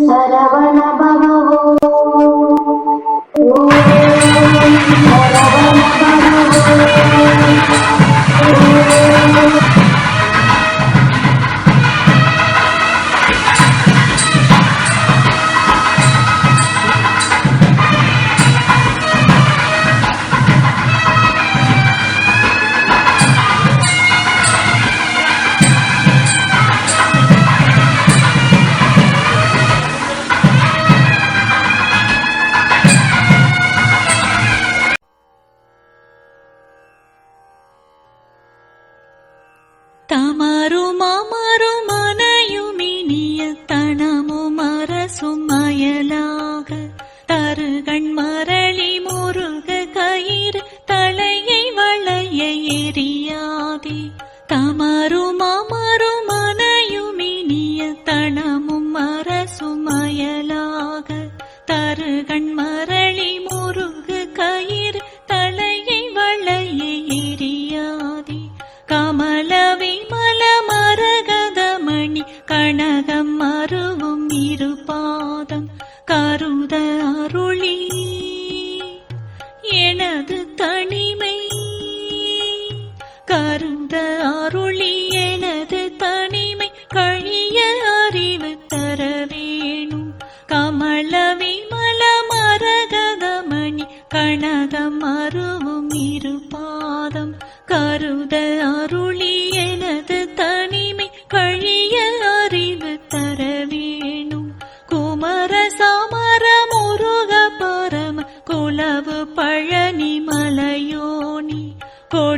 சரவண மரும மருமனையுமினிய தனமும் அரசும் அயலாக. தருகண் மரளி முருக கயிறு தலையை வளைய எரியாதி. தமரும மருமனையுமினிய தனமும் அரசும் அயலாக. தருகண் மரளி முருக கயிறு தலையை வளைய எரியாதி. கமல கனகம் மருவும் இரு பாதம் கருத அருளி. எனது தனிமை கருத அருளி. எனது தனிமை கழிய அறிவு தர வேணும். கமல விமல மரகதமணி கனகம் அருவும் இரு பாதம் கருத அருளி. எனது தனி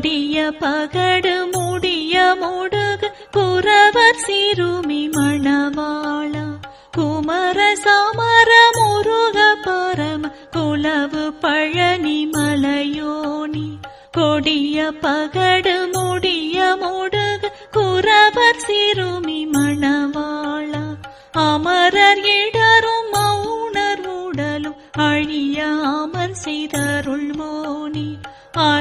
கொடிய பகடு முடிய முடுகு குறவர் சிறுமி மணவாளா. குமர சமர முருக பரம குலவு பழனி மலையோனி. கொடிய பகடு முடிய முடுகு குறவர் சிறுமி மணவாளா. அமரர் இடரும் மௌனர் உடலும் அழியாமல் செய்தருள் மோனி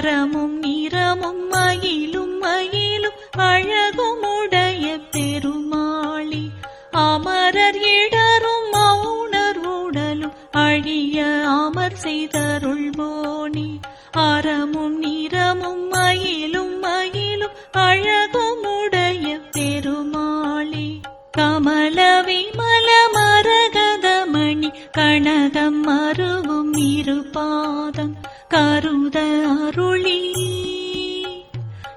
அறமும் நிறமும் மயிலும் மயிலும் அழகும் உடைய பெருமாளி. அமரர் இடரும் மௌனர் உடலும் அழிய அமர் செய்தருள் மோனி அறமும் நிறமும் மயிலும் மயிலும் அழகும் உடைய பெருமாளி. கமல விமல மரகதமணி கனகம் மருவும் இரு பாதம். கருத அருளி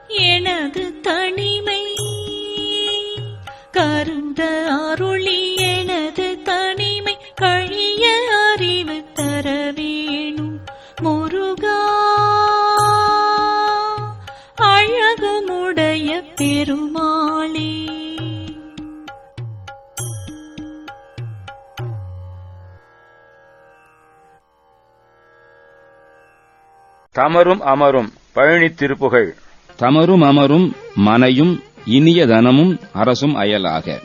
எனது தனிமை. கருத அருளி எனது தனிமை. கழிய அறிவு தர வேணும் முருகா. அழகுமுடைய பெரும் தமரும் அமரும் பழனி திருப்புகழ். தமரும் அமரும் மனையும் இனிய தனமும் அரசும் அயலாக.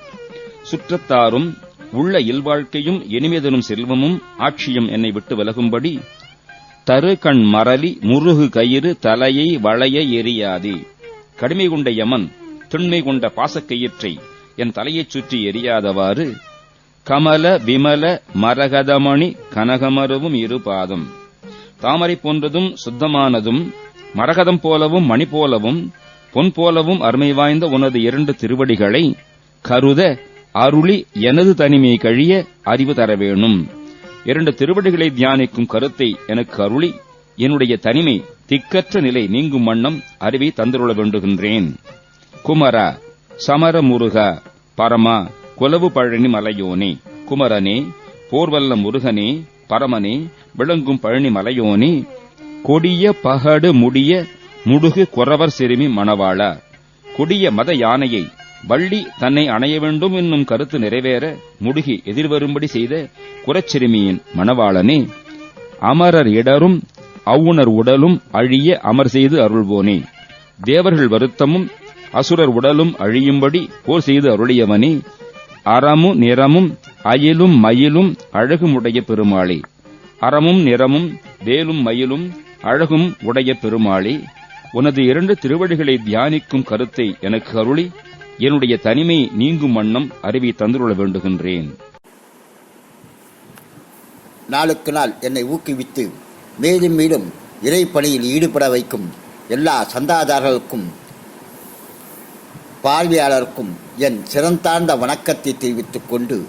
சுற்றத்தாரும் உள்ள இல்வாழ்க்கையும் இனிமைதனும் செல்வமும் ஆட்சியும் என்னை விட்டு விலகும்படி தரு கண் மரலி முருகு கயிறு தலையை வளைய எரியாதே. கடுமை கொண்ட யமன் திண்மை கொண்ட பாசக்கயிற்றை என் தலையைச் சுற்றி எரியாதவாறு கமல விமல மரகதமணி கனகமருவும் இரு பாதம். தாமரை போன்றதும் சுத்தமானதும் மரகதம் போலவும் மணி போலவும் பொன் போலவும் அருமை வாய்ந்த உனது இரண்டு திருவடிகளை கருத அருளி எனது தனிமை கழிய அறிவு தர வேணும். இரண்டு திருவடிகளை தியானிக்கும் கருத்தை எனக்கு அருளி என்னுடைய தனிமை திக்கற்ற நிலை நீங்கும் வண்ணம் அறிவை தந்துருள வேண்டுகின்றேன். குமரா சமர முருக பரமா குலவு பழனி மலையோனே குமரனே போர்வல்ல முருகனே பரமனே விளங்கும் பழனி மலையோனி கொடிய பகடு முடிய முடுகு குறவர் சிறுமி மணவாளா. கொடிய மத யானையை வள்ளி தன்னை அணைய வேண்டும் என்னும் கருத்து நிறைவேற முடுகி எதிர்வரும்படி செய்த குறச்சிறுமியின் மணவாளனே அமரர் இடரும் அவுணர் உடலும் அழிய அமர் செய்து அருள்வோனே. தேவர்கள் வருத்தமும் அசுரர் உடலும் அழியும்படி போர் செய்து அருளியவனே அறமும் நிறமும் அயிலும் மயிலும் அழகுமுடைய பெருமாளே. அறமும் நிறமும் வேலும் மயிலும் அழகும் உடைய பெருமாளே உனது இரண்டு திருவடிகளை தியானிக்கும் கருத்தை எனக்கு அருளி என்னுடைய தனிமை நீங்கும் வண்ணம் அறிவை தந்துள்ள வேண்டுகின்றேன். நாளுக்கு நாள் என்னை ஊக்குவித்து மேலும் மேலும் இறை பணியில் ஈடுபட வைக்கும் எல்லா சந்தாதாரர்களுக்கும் பார்வையாளருக்கும் என் சிறந்தாழ்ந்த வணக்கத்தை தெரிவித்துக் கொண்டு